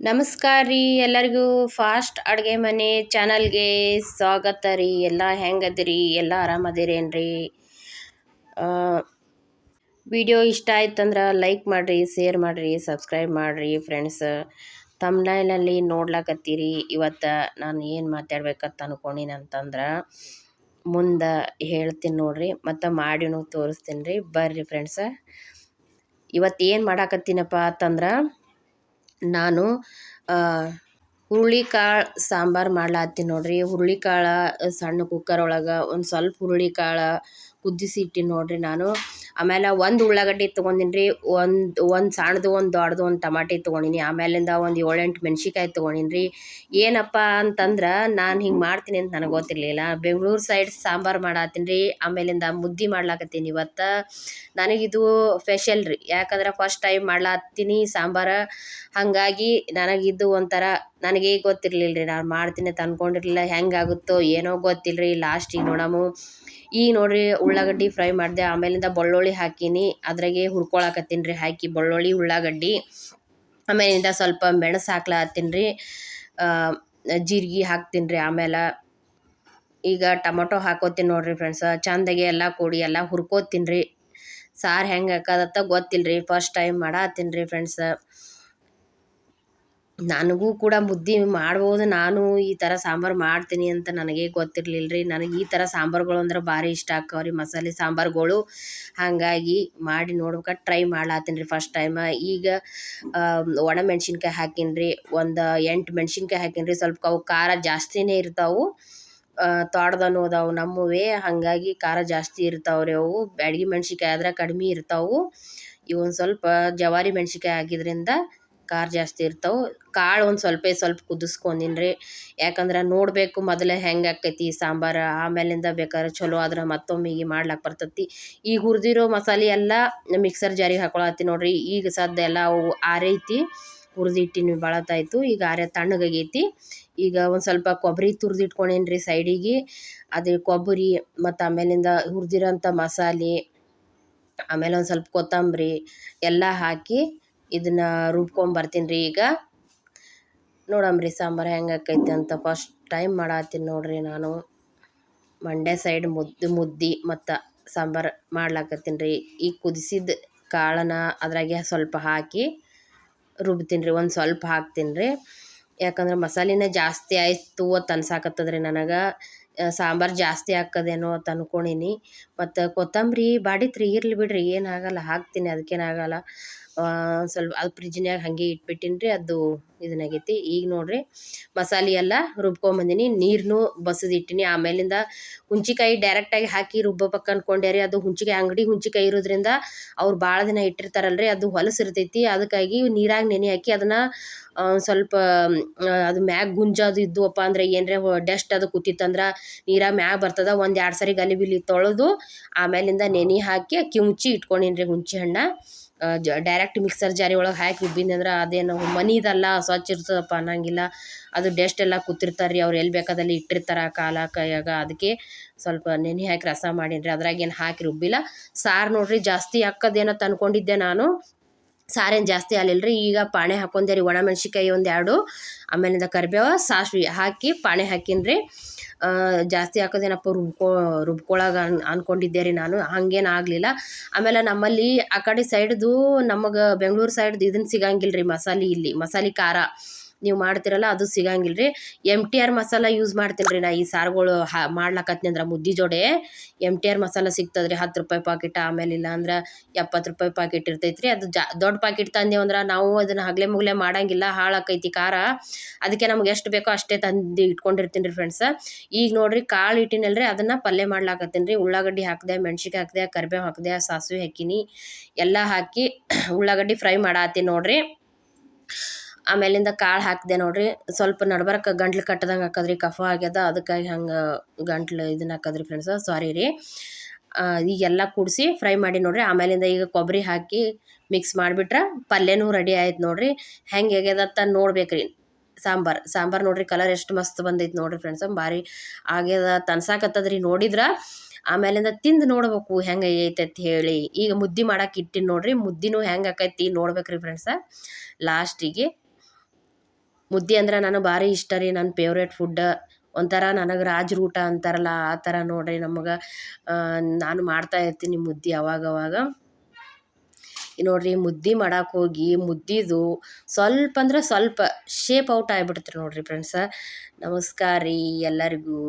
ನಮಸ್ಕಾರ ರೀ ಎಲ್ಲರಿಗೂ ಫಾಸ್ಟ್ ಅಡುಗೆ ಮನೆ ಚಾನಲ್ಗೆ ಸ್ವಾಗತ ರೀ. ಎಲ್ಲ ಹೆಂಗದಿರಿ ಎಲ್ಲ ಆರಾಮದಿರೇನ್ರಿ ವಿಡಿಯೋ ಇಷ್ಟ ಆಯ್ತಂದ್ರೆ ಲೈಕ್ ಮಾಡಿರಿ, ಶೇರ್ ಮಾಡಿರಿ, ಸಬ್ಸ್ಕ್ರೈಬ್ ಮಾಡಿರಿ ಫ್ರೆಂಡ್ಸ್. ತಮ್ನೈನಲ್ಲಿ ನೋಡ್ಲಾಕತ್ತೀರಿ. ಇವತ್ತು ನಾನು ಏನು ಮಾತಾಡ್ಬೇಕಂತ ಅನ್ಕೊಂಡಿನಿ ಅಂತಂದ್ರೆ ಮುಂದೆ ಹೇಳ್ತೀನಿ ನೋಡ್ರಿ, ಮತ್ತು ಮಾಡಿನೂ ತೋರಿಸ್ತೀನಿ ರೀ. ಬರ್ರಿ ಫ್ರೆಂಡ್ಸ. ಇವತ್ತು ಏನು ಮಾಡಾಕತ್ತೀನಪ್ಪ ಅಂತಂದ್ರೆ ನಾನು ಹುರುಳಿಕಾಳು ಸಾಂಬಾರು ಮಾಡ್ಲಾತ್ತೀನಿ ನೋಡ್ರಿ. ಹುರುಳಿಕಾಳು, ಸಣ್ಣ ಕುಕ್ಕರ್ ಒಳಗೆ ಒಂದು ಸ್ವಲ್ಪ ಹುರುಳಿಕಾಳು ಇಟ್ಟೀನಿ ನೋಡಿರಿ ನಾನು. ಆಮೇಲೆ ಒಂದು ಉಳ್ಳಾಗಡ್ಡಿ ತೊಗೊಂಡಿನಿ ರೀ ಒಂದು ಒಂದು ಸಣ್ಣದು, ಒಂದು ದೊಡ್ಡದು, ಒಂದು ಟಮಾಟಿ ತೊಗೊಂಡಿನಿ ಆಮೇಲಿಂದ ಒಂದು ಏಳೆಂಟು ಮೆಣ್ಸಿಕಾಯಿ ತೊಗೊಂಡಿನಿ ರೀ ಏನಪ್ಪ ಅಂತಂದ್ರೆ ನಾನು ಹಿಂಗೆ ಮಾಡ್ತೀನಿ ಅಂತ ನನಗೆ ಗೊತ್ತಿರಲಿಲ್ಲ. ಬೆಂಗಳೂರು ಸೈಡ್ ಸಾಂಬಾರು ಮಾಡತ್ತೀನಿ ರೀ, ಆಮೇಲಿಂದ ಮುದ್ದೆ ಮಾಡ್ಲಾಕತ್ತೀನಿ ಇವತ್ತು. ನನಗಿದು ಫೆಷಲ್ ರೀ, ಯಾಕಂದ್ರೆ ಫಸ್ಟ್ ಟೈಮ್ ಮಾಡ್ಲಾತ್ತೀನಿ ಸಾಂಬಾರು. ಹಾಗಾಗಿ ನನಗಿದು ಒಂಥರ ನನಗೆ ಗೊತ್ತಿರಲಿಲ್ಲ ರೀ ನಾನು ಮಾಡ್ತೀನಿ ಅಂತ ಅಂದ್ಕೊಂಡಿರಲಿಲ್ಲ ಹೆಂಗಾಗುತ್ತೋ ಏನೋ ಗೊತ್ತಿಲ್ಲ ರೀ ಲಾಸ್ಟಿಗೆ ನೋಡಮು. ಈಗ ನೋಡ್ರಿ ಉಳ್ಳಾಗಡ್ಡಿ ಫ್ರೈ ಮಾಡಿದೆ, ಆಮೇಲಿಂದ ಬೆಳ್ಳುಳ್ಳಿ ಹಾಕೀನಿ. ಅದ್ರಾಗೆ ಹುರ್ಕೊಳಕತ್ತೀನಿ ರೀ ಹಾಕಿ ಬೆಳ್ಳುಳ್ಳಿ, ಉಳ್ಳಾಗಡ್ಡಿ. ಆಮೇಲಿಂದ ಸ್ವಲ್ಪ ಮೆಣಸು ಹಾಕ್ಲಾತ್ತೀನಿ ರೀ ಜೀರಿಗೆ ಹಾಕ್ತೀನಿ ರೀ ಆಮೇಲೆ ಈಗ ಟೊಮೊಟೊ ಹಾಕೋತೀನಿ ನೋಡ್ರಿ ಫ್ರೆಂಡ್ಸ್ ಚಂದಾಗೆ ಎಲ್ಲ ಕೂಡಿ ಎಲ್ಲ ಹುರ್ಕೋತೀನಿ ರೀ ಸಾರು ಹೆಂಗೆ ಹಾಕೋದತ್ತ ಗೊತ್ತಿಲ್ಲ ರೀ ಫಸ್ಟ್ ಟೈಮ್ ಮಾಡತ್ತೀನಿ ರೀ ಫ್ರೆಂಡ್ಸ್ ನನಗೂ ಕೂಡ ಮುದ್ದೆ ಮಾಡ್ಬೋದು, ನಾನು ಈ ಥರ ಸಾಂಬಾರು ಮಾಡ್ತೀನಿ ಅಂತ ನನಗೆ ಗೊತ್ತಿರಲಿಲ್ಲ ರೀ ನನಗೆ ಈ ಥರ ಸಾಂಬಾರುಗಳು ಅಂದ್ರೆ ಭಾರಿ ಇಷ್ಟ ಆಕ್ಕಾವ ರೀ ಮಸಾಲೆ ಸಾಂಬಾರುಗಳು ಹಾಗಾಗಿ ಮಾಡಿ ನೋಡ್ಬೇಕು, ಟ್ರೈ ಮಾಡ್ಲಾತೀನಿ ರೀ ಫಸ್ಟ್ ಟೈಮ ಈಗ ಒಣ ಮೆಣ್ಸಿನ್ಕಾಯಿ ಹಾಕೀನಿ ರೀ ಒಂದು ಎಂಟು ಮೆಣ್ಸಿನ್ಕಾಯಿ ಹಾಕೀನಿ ರೀ ಸ್ವಲ್ಪ ಅವು ಖಾರ ಜಾಸ್ತಿನೇ ಇರ್ತಾವೆ. ತೋಟದನು ಅದಾವೆ ನಮ್ಮವೇ, ಹಾಗಾಗಿ ಖಾರ ಜಾಸ್ತಿ ಇರ್ತಾವೆ ರೀ ಅವು. ಬ್ಯಾಡಗಿ ಮೆಣ್ಸಿನ್ಕಾಯಿ ಆದ್ರೆ ಕಡಿಮೆ ಇರ್ತಾವೆ. ಇವೊಂದು ಸ್ವಲ್ಪ ಜವಾರಿ ಮೆಣ್ಸಿನ್ಕಾಯಿ ಹಾಕಿದ್ರಿಂದ ಖಾರ ಜಾಸ್ತಿ ಇರ್ತಾವೆ. ಕಾಳು ಒಂದು ಸ್ವಲ್ಪ ಸ್ವಲ್ಪ ಕುದಿಸ್ಕೊಂಡಿನ್ರಿ ಯಾಕಂದ್ರೆ ನೋಡಬೇಕು ಮೊದಲೇ ಹೆಂಗೆ ಆಕೈತಿ ಸಾಂಬಾರು. ಆಮೇಲಿಂದ ಬೇಕಾದ್ರೆ ಚಲೋ ಆದ್ರೆ ಮತ್ತೊಮ್ಮೆ ಈಗ ಮಾಡ್ಲಾಕ ಬರ್ತೈತಿ. ಈಗ ಹುರಿದಿರೋ ಮಸಾಲೆ ಎಲ್ಲ ಮಿಕ್ಸರ್ ಜಾರಿಗೆ ಹಾಕೊಳತ್ತೀನಿ ನೋಡ್ರಿ. ಈಗ ಸದ್ಯ ಎಲ್ಲ ಅವು ಆರೈತಿ. ಹುರಿದಿಟ್ಟಿನಿ ಭಾಳತ್ತಾಯ್ತು ಈಗ ಆರೆ ತಣ್ಣಗಾಗೈತಿ. ಈಗ ಒಂದು ಸ್ವಲ್ಪ ಕೊಬ್ಬರಿ ತುರಿದಿಟ್ಕೊಂಡೇನಿ ರೀ ಸೈಡಿಗೆ. ಅದೇ ಕೊಬ್ಬರಿ ಮತ್ತು ಆಮೇಲಿಂದ ಹುರಿದಿರೋಂಥ ಮಸಾಲೆ. ಆಮೇಲೆ ಒಂದು ಸ್ವಲ್ಪ ಕೊತ್ತಂಬರಿ ಎಲ್ಲ ಹಾಕಿ ಇದನ್ನು ರುಬ್ಕೊಂಬರ್ತೀನಿ ರೀ ಈಗ. ನೋಡಮ್ರಿ ಸಾಂಬಾರು ಹೆಂಗೆ ಆಕೈತಿ ಅಂತ ಫಸ್ಟ್ ಟೈಮ್ ಮಾಡತ್ತೀನಿ ನೋಡ್ರಿ ನಾನು. ಮಂಡ್ಯ ಸೈಡ್ ಮುದ್ದು ಮುದ್ದೆ ಮತ್ತು ಸಾಂಬಾರು ಮಾಡ್ಲಾಕತ್ತೀನಿ ರೀ ಈ ಕುದಿಸಿದ ಕಾಳನ್ನ ಅದ್ರಾಗೆ ಸ್ವಲ್ಪ ಹಾಕಿ ರುಬ್ತೀನಿ ರೀ ಒಂದು ಸ್ವಲ್ಪ ಹಾಕ್ತೀನಿ ರೀ ಯಾಕಂದ್ರೆ ಮಸಾಲಿನ ಜಾಸ್ತಿ ಆಯಿತು ಅಂತ ಅನ್ಸಾಕತ್ತದ್ರಿ ನನಗೆ. ಸಾಂಬಾರು ಜಾಸ್ತಿ ಹಾಕದೇನೋ ಅಂತ ಅನ್ಕೊಂಡಿನಿ. ಮತ್ತು ಕೊತ್ತಂಬರಿ, ಬಾಡಿತ್ರಿ ಇರಲಿ ಬಿಡ್ರಿ ಏನಾಗಲ್ಲ ಹಾಕ್ತೀನಿ ಅದಕ್ಕೇನಾಗಲ್ಲ ಸ್ವಲ್ಪ ಅದು ಫ್ರಿಜ್ನ್ಯಾಗ ಹಾಗೆ ಇಟ್ಬಿಟ್ಟಿನಿ ರೀ ಅದು ಇದನ್ನಾಗೈತಿ ಈಗ ನೋಡಿರಿ ಮಸಾಲೆ ಎಲ್ಲ ರುಬ್ಕೊಂಬಂದಿನಿ ನೀರನ್ನು ಬಸದಿಟ್ಟಿನಿ ಆಮೇಲಿಂದ ಹುಂಚಿಕಾಯಿ ಡೈರೆಕ್ಟಾಗಿ ಹಾಕಿ ರುಬ್ಬಬೇಕು ಅನ್ಕೊಂಡೆ ರೀ. ಅದು ಹುಂಚಿಕಾಯಿ ಅಂಗಡಿ ಹುಂಚಿಕಾಯಿ ಇರೋದ್ರಿಂದ ಅವ್ರು ಭಾಳ ದಿನ ಇಟ್ಟಿರ್ತಾರಲ್ರಿ. ಅದು ಹೊಲಸಿರ್ತೈತಿ ಅದಕ್ಕಾಗಿ ನೀರಾಗ ನೆನೆ ಹಾಕಿ ಅದನ್ನು ಸ್ವಲ್ಪ ಅದು ಮ್ಯಾಗ ಗುಂಜದು ಇದ್ದುವಪ್ಪ ಅಂದ್ರೆ ಏನರೇ ಡಸ್ಟ್ ಅದು ಕೂತಿತ್ತಂದ್ರೆ ನೀರಾಗ ಮ್ಯಾಗ ಬರ್ತದೆ. ಒಂದು ಎರಡು ಸರಿ ಗಲಿಬಿಲಿ ತೊಳೆದು ಆಮೇಲಿಂದ ನೆನೆ ಹಾಕಿ ಕಿಂಚಿ ಇಟ್ಕೊಂಡೀನಿ ರೀ ಹುಂಚಿ ಹಣ್ಣು. ಡೈರೆಕ್ಟ್ ಮಿಕ್ಸರ್ ಜಾರಿ ಒಳಗೆ ಹಾಕಿ ರುಬ್ಬಿನಿ ಅಂದ್ರೆ ಅದೇನು ಮನಿದಲ್ಲ ಸ್ವಚ್ಛ ಇರ್ತದಪ್ಪ ಅನ್ನಂಗಿಲ್ಲ. ಅದು ಡೆಸ್ಟ್ ಎಲ್ಲ ಕೂತಿರ್ತಾರೆ ರೀ ಅವ್ರು ಎಲ್ಲಿ ಬೇಕಾದಲ್ಲಿ ಇಟ್ಟಿರ್ತಾರೆ ಕಾಲ, ಕೈಯಾಗ. ಅದಕ್ಕೆ ಸ್ವಲ್ಪ ನೆನೆ ಹಾಕಿ ರಸ ಮಾಡೀನಿ ರೀ ಅದ್ರಾಗೇನು ಹಾಕಿ ರುಬ್ಬಿಲ್ಲ. ಸಾರು ನೋಡ್ರಿ, ಜಾಸ್ತಿ ಹಾಕೋದೇನೋ ಅನ್ಕೊಂಡಿದ್ದೆ ನಾನು. ಸಾರೇನು ಜಾಸ್ತಿ ಆಗಲಿಲ್ಲ ರೀ ಈಗ ಪಾಣೆ ಹಾಕೊಂಡೆ ರೀ ಒಣಮೆಣ್ಸಿಕಾಯಿ ಒಂದು ಎರಡು ಆಮೇಲಿಂದ ಕರಿಬೇವು, ಸಾಸ್ವೆ ಹಾಕಿ ಪಾಣೆ ಹಾಕೀನಿ ರೀ ಜಾಸ್ತಿ ಹಾಕೋದೇನಪ್ಪ, ರುಬ್ಕೋ, ರುಬ್ಕೊಳಗ ಅನ್ ಅಂದ್ಕೊಂಡಿದ್ದೆ ರೀ ನಾನು, ಹಂಗೇನು ಆಗಲಿಲ್ಲ. ಆಮೇಲೆ ನಮ್ಮಲ್ಲಿ ಆ ಕಡೆ ಸೈಡ್ದು ನಮಗೆ ಬೆಂಗಳೂರು ಸೈಡ್ದು ಇದನ್ನು ಸಿಗಂಗಿಲ್ಲ ರೀ ಮಸಾಲೆ ಇಲ್ಲಿ, ಮಸಾಲೆ ಖಾರ. ನೀವು ಮಾಡ್ತಿರಲ್ಲ ಅದು ಸಿಗಂಗಿಲ್ಲ ರೀ M T R masala use ಮಾಡ್ತೀನಿ ರೀ ನಾ ಈ ಸಾರುಗಳು ಹಾ ಮಾಡ್ಲಕತ್ನಿ ಅಂದ್ರೆ ಮುದ್ದಿ ಜೋಡೆ ಎಂ ಟಿ ಆರ್ ಮಸಾಲ ಸಿಗ್ತದೆ ರೀ ಹತ್ತು ರೂಪಾಯಿ ಪಾಕಿಟ್ ಆಮೇಲೆ ಇಲ್ಲ ಅಂದ್ರೆ ಎಪ್ಪತ್ತು ರೂಪಾಯಿ ಪಾಕಿಟ್ ಇರ್ತೈತೆ ರೀ ಅದು ಜಾ ದೊಡ್ಡ ಪಾಕಿಟ್ ತಂದೇವು ಅಂದ್ರೆ ನಾವು ಅದನ್ನು ಹಗಲೆ ಮುಗಲೆ ಮಾಡಂಗಿಲ್ಲ ಹಾಳಾಕೈತಿ ಖಾರ. ಅದಕ್ಕೆ ನಮ್ಗೆ ಎಷ್ಟು ಬೇಕೋ ಅಷ್ಟೇ ತಂದು ಇಟ್ಕೊಂಡಿರ್ತೀನಿ ರೀ ಫ್ರೆಂಡ್ಸ್ ಈಗ ನೋಡಿರಿ ಕಾಳು ಇಟ್ಟಿನಲ್ಲ ರೀ ಅದನ್ನು ಪಲ್ಯ ಮಾಡ್ಲಾಕತ್ತೀನಿ ರೀ. ಉಳ್ಳಾಗಡ್ಡಿ ಹಾಕಿದೆ ಮೆಣಸಿಕಾಯಿ ಹಾಕಿದೆ, ಕರಿಬೇವು ಹಾಕಿದೆ, ಸಾಸಿವೆ ಹಾಕಿನಿ. ಎಲ್ಲ ಹಾಕಿ ಉಳ್ಳಾಗಡ್ಡಿ ಫ್ರೈ ಮಾಡತ್ತೀನಿ ನೋಡಿರಿ. ಆಮೇಲಿಂದ ಕಾಳು ಹಾಕಿದೆ ನೋಡಿರಿ. ಸ್ವಲ್ಪ ನಡ್ಬರ್ಕ ಗಂಟ್ಲು ಕಟ್ಟದಂಗೆ ಹಾಕದ್ರಿ, ಕಫ ಆಗ್ಯದ, ಅದಕ್ಕಾಗಿ ಹಂಗೆ ಗಂಟ್ಲು ಇದನ್ನ ಹಾಕದ್ರಿ ಫ್ರೆಂಡ್ಸ ಸಾರಿ ರೀ. ಈಗೆಲ್ಲ ಕೂಡಿಸಿ ಫ್ರೈ ಮಾಡಿ ನೋಡಿರಿ. ಆಮೇಲಿಂದ ಈಗ ಕೊಬ್ಬರಿ ಹಾಕಿ ಮಿಕ್ಸ್ ಮಾಡಿಬಿಟ್ರೆ ಪಲ್ಯನೂ ರೆಡಿ ಆಯ್ತು ನೋಡಿರಿ. ಹೆಂಗೆ ಆಗ್ಯದತ್ತ ನೋಡ್ಬೇಕು ರೀ ಸಾಂಬಾರು ಸಾಂಬಾರು ನೋಡಿರಿ ಕಲರ್ ಎಷ್ಟು ಮಸ್ತ್ ಬಂದೈತೆ ನೋಡಿರಿ ಫ್ರೆಂಡ್ಸ್ ಭಾರಿ ಆಗ್ಯದ, ತನ್ಸಾಕತ್ತದ್ರಿ ನೋಡಿದ್ರೆ. ಆಮೇಲಿಂದ ತಿಂದು ನೋಡ್ಬೇಕು ಹೆಂಗೆ ಐತೆ ಅಂತ ಹೇಳಿ. ಈಗ ಮುದ್ದೆ ಮಾಡಕ್ಕೆ ಇಟ್ಟಿನಿ ನೋಡ್ರಿ. ಮುದ್ದಿನೂ ಹೆಂಗೆ ಆಕೈತಿ ನೋಡ್ಬೇಕ್ರಿ ಫ್ರೆಂಡ್ಸ ಲಾಸ್ಟಿಗೆ ಮುದ್ದೆ ಅಂದ್ರೆ ನನಗೆ ಭಾರಿ ಇಷ್ಟ ರೀ, ನನ್ನ ಪೇವ್ರೇಟ್ ಫುಡ್ ಒಂಥರ ನನಗೆ ರಾಜರ ಊಟ ಅಂತಾರಲ್ಲ, ಆ ಥರ ನೋಡಿರಿ ನಮಗೆ. ನಾನು ಮಾಡ್ತಾ ಇರ್ತೀನಿ ಮುದ್ದೆ ಅವಾಗವಾಗ. ನೋಡ್ರಿ ಮುದ್ದೆ ಮಾಡಕ್ಕೆ ಹೋಗಿ ಮುದ್ದಿದು ಸ್ವಲ್ಪ ಅಂದ್ರೆ ಸ್ವಲ್ಪ ಶೇಪ್ ಔಟ್ ರೀ ನೋಡಿರಿ ಫ್ರೆಂಡ್ಸ ನಮಸ್ಕಾರ ರೀ ಎಲ್ಲರಿಗೂ.